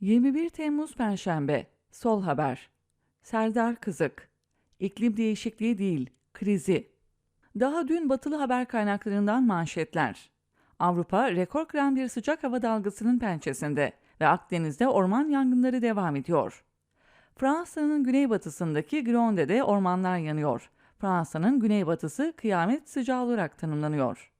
21 Temmuz Perşembe Sol Haber Serdar Kızık İklim değişikliği değil, krizi. Daha dün batılı haber kaynaklarından manşetler. Avrupa rekor kıran bir sıcak hava dalgasının pençesinde ve Akdeniz'de orman yangınları devam ediyor. Fransa'nın güneybatısındaki Gronde'de ormanlar yanıyor. Fransa'nın güneybatısı kıyamet sıcağı olarak tanımlanıyor.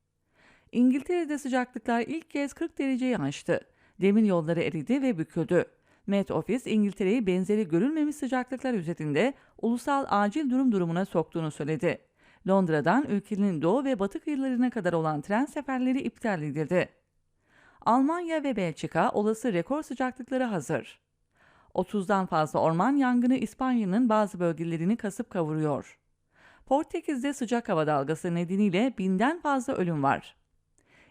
İngiltere'de sıcaklıklar ilk kez 40 dereceyi aştı. Demir yolları eridi ve büküldü. Met Office İngiltere'yi benzeri görülmemiş sıcaklıklar üzerinde ulusal acil durum durumuna soktuğunu söyledi. Londra'dan ülkenin doğu ve batı kıyılarına kadar olan tren seferleri iptal edildi. Almanya ve Belçika olası rekor sıcaklıklara hazır. 30'dan fazla orman yangını İspanya'nın bazı bölgelerini kasıp kavuruyor. Portekiz'de sıcak hava dalgası nedeniyle binden fazla ölüm var.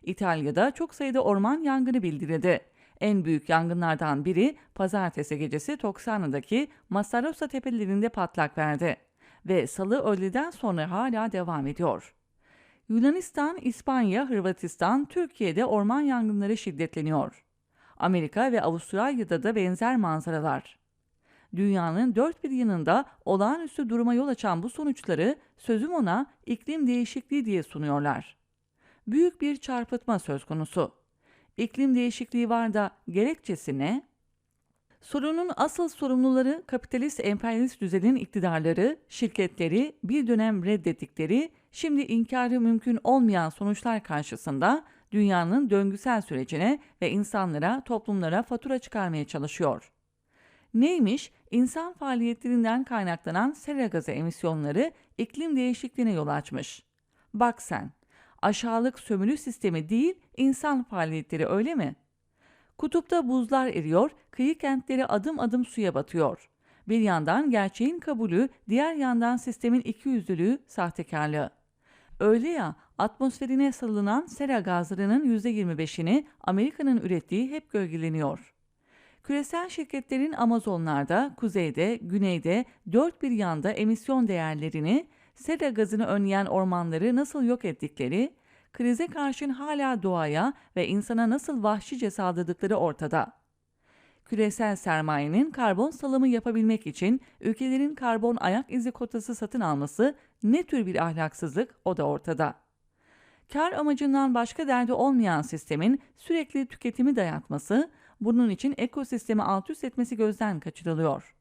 İtalya'da çok sayıda orman yangını bildirildi. En büyük yangınlardan biri pazartesi gecesi Toksana'daki Masarosa tepelerinde patlak verdi ve salı öğleden sonra hala devam ediyor. Yunanistan, İspanya, Hırvatistan, Türkiye'de orman yangınları şiddetleniyor. Amerika ve Avustralya'da da benzer manzaralar. Dünyanın dört bir yanında olağanüstü duruma yol açan bu sonuçları sözüm ona iklim değişikliği diye sunuyorlar. Büyük bir çarpıtma söz konusu. İklim değişikliği var da gerekçesi ne? Sorunun asıl sorumluları kapitalist emperyalist düzenin iktidarları, şirketleri bir dönem reddettikleri, şimdi inkarı mümkün olmayan sonuçlar karşısında dünyanın döngüsel sürecine ve insanlara, toplumlara fatura çıkarmaya çalışıyor. Neymiş? İnsan faaliyetlerinden kaynaklanan sera gazı emisyonları iklim değişikliğine yol açmış. Bak sen, aşağılık sömürü sistemi değil, insan faaliyetleri öyle mi? Kutupta buzlar eriyor, kıyı kentleri adım adım suya batıyor. Bir yandan gerçeğin kabulü, diğer yandan sistemin ikiyüzlülüğü, sahtekarlığı. Öyle ya, atmosferine salınan sera gazlarının %25'ini Amerika'nın ürettiği hep gölgeleniyor. Küresel şirketlerin Amazonlarda, kuzeyde, güneyde, dört bir yanda emisyon değerlerini, sera gazını önleyen ormanları nasıl yok ettikleri, krize karşın hala doğaya ve insana nasıl vahşice saldırdıkları ortada. Küresel sermayenin karbon salımı yapabilmek için ülkelerin karbon ayak izi kotası satın alması ne tür bir ahlaksızlık o da ortada. Kar amacından başka derdi olmayan sistemin sürekli tüketimi dayatması, bunun için ekosistemi alt üst etmesi gözden kaçırılıyor.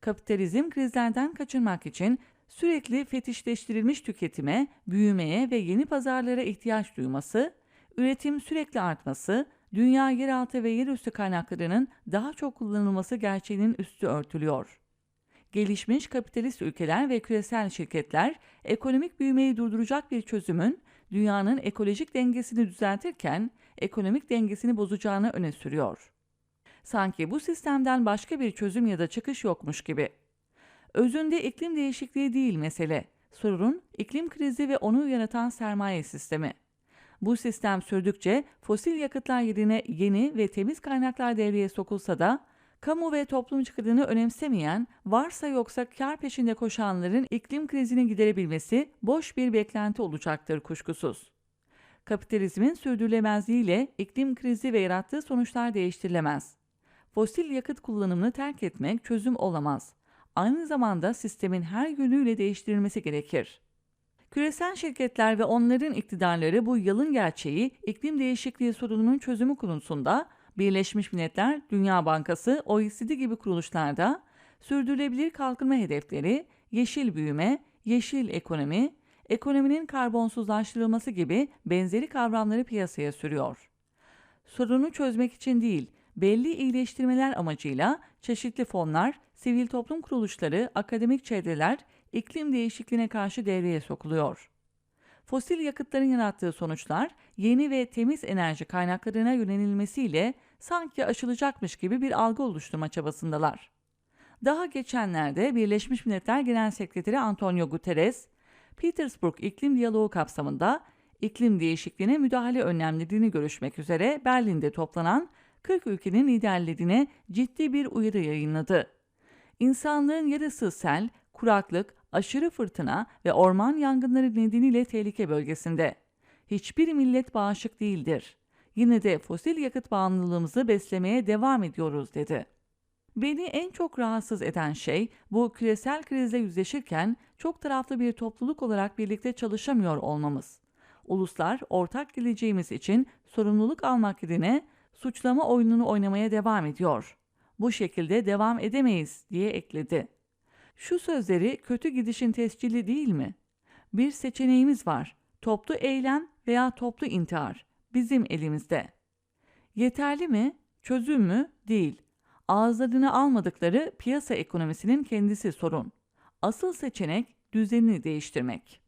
Kapitalizm krizlerden kaçınmak için sürekli fetişleştirilmiş tüketime, büyümeye ve yeni pazarlara ihtiyaç duyması, üretim sürekli artması, dünya yeraltı ve yerüstü kaynaklarının daha çok kullanılması gerçeğinin üstü örtülüyor. Gelişmiş kapitalist ülkeler ve küresel şirketler ekonomik büyümeyi durduracak bir çözümün dünyanın ekolojik dengesini düzeltirken ekonomik dengesini bozacağını öne sürüyor. Sanki bu sistemden başka bir çözüm ya da çıkış yokmuş gibi. Özünde iklim değişikliği değil mesele. Sorun iklim krizi ve onu yaratan sermaye sistemi. Bu sistem sürdükçe fosil yakıtlar yerine yeni ve temiz kaynaklar devreye sokulsa da kamu ve toplum çıkarını önemsemeyen, varsa yoksa kar peşinde koşanların iklim krizini giderebilmesi boş bir beklenti olacaktır kuşkusuz. Kapitalizmin sürdürülemezliğiyle iklim krizi ve yarattığı sonuçlar değiştirilemez. Fosil yakıt kullanımını terk etmek çözüm olamaz. Aynı zamanda sistemin her yönüyle değiştirilmesi gerekir. Küresel şirketler ve onların iktidarları bu yalın gerçeği iklim değişikliği sorununun çözümü konusunda Birleşmiş Milletler, Dünya Bankası, OECD gibi kuruluşlarda sürdürülebilir kalkınma hedefleri, yeşil büyüme, yeşil ekonomi, ekonominin karbonsuzlaştırılması gibi benzeri kavramları piyasaya sürüyor. Sorunu çözmek için değil, belli iyileştirmeler amacıyla çeşitli fonlar, sivil toplum kuruluşları, akademik çevreler iklim değişikliğine karşı devreye sokuluyor. Fosil yakıtların yarattığı sonuçlar yeni ve temiz enerji kaynaklarına yönelilmesiyle sanki aşılacakmış gibi bir algı oluşturma çabasındalar. Daha geçenlerde Birleşmiş Milletler Genel Sekreteri Antonio Guterres, Petersburg İklim Diyaloğu kapsamında iklim değişikliğine müdahale önlemlerini görüşmek üzere Berlin'de toplanan 40 ülkenin liderlerine ciddi bir uyarı yayınladı. İnsanlığın yarısı sel, kuraklık, aşırı fırtına ve orman yangınları nedeniyle tehlike bölgesinde. Hiçbir millet bağışık değildir. Yine de fosil yakıt bağımlılığımızı beslemeye devam ediyoruz dedi. Beni en çok rahatsız eden şey bu küresel krizle yüzleşirken çok taraflı bir topluluk olarak birlikte çalışamıyor olmamız. Uluslar ortak geleceğimiz için sorumluluk almak yerine suçlama oyununu oynamaya devam ediyor. Bu şekilde devam edemeyiz diye ekledi. Şu sözleri kötü gidişin tescili değil mi? Bir seçeneğimiz var. Toplu eylem veya toplu intihar. Bizim elimizde. Yeterli mi? Çözüm mü? Değil. Ağızlarını almadıkları piyasa ekonomisinin kendisi sorun. Asıl seçenek düzenini değiştirmek.